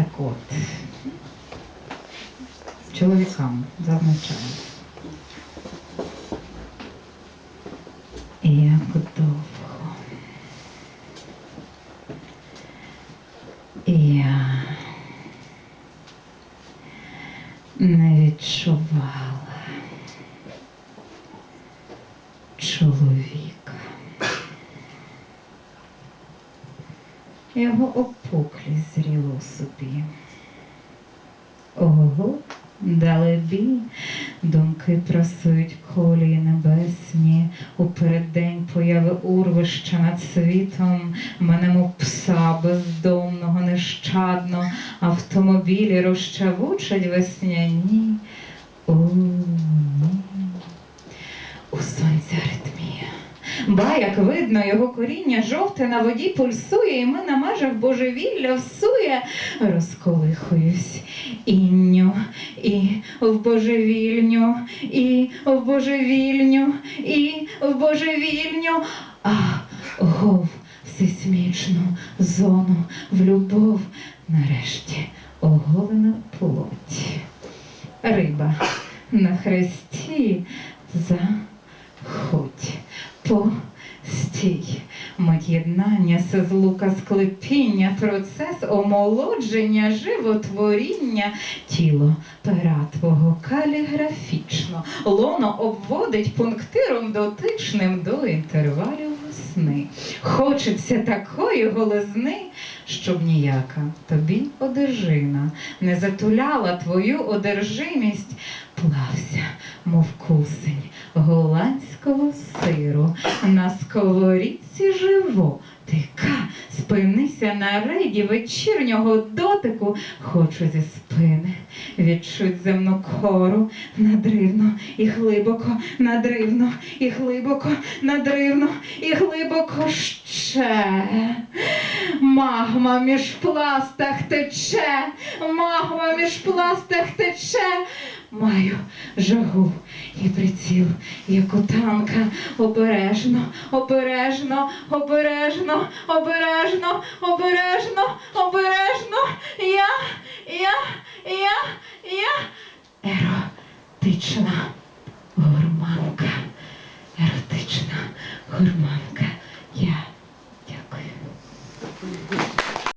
Так от. Чоловікам зазначаю. Як довго. Я не відчувала чоловіка. Його опуклість зріло собі. Ого, далебі, думки просують колії небесні, у переддень появи урвища над світом, мене мов пса бездомного нещадно, автомобілі розчавучать весняні. Ба, як видно, його коріння жовте на воді пульсує, і ми на межах божевілля всує, розколихуюсь інню, і в божевільню, і в божевільню, і в божевільню, а гов всесмічну зону в любов, нарешті оголена плоть. Риба на хресті заходь постій. Мить єднання, злука склепіння, процес омолодження, животворіння, тіло пера твого каліграфічно, лоно обводить пунктиром дотичним до інтервалів весни. Хочеться такої голизни, щоб ніяка тобі одержина не затуляла твою одержимість, плався, мов кусень голландського сиру на сковорідці животика. Спинися на рейді вечірнього дотику, хочу зі спини. Відчуть земну кору надривно і глибоко, надривно, і глибоко, надривно, і глибоко ще. Магма між пластах тече, магма між пластах тече маю жагу і приціл, як у танка обережно, обережно, обережно, обережно, обережно, обережно. Я, я, я, я еротична гурманка, еротична гурманка.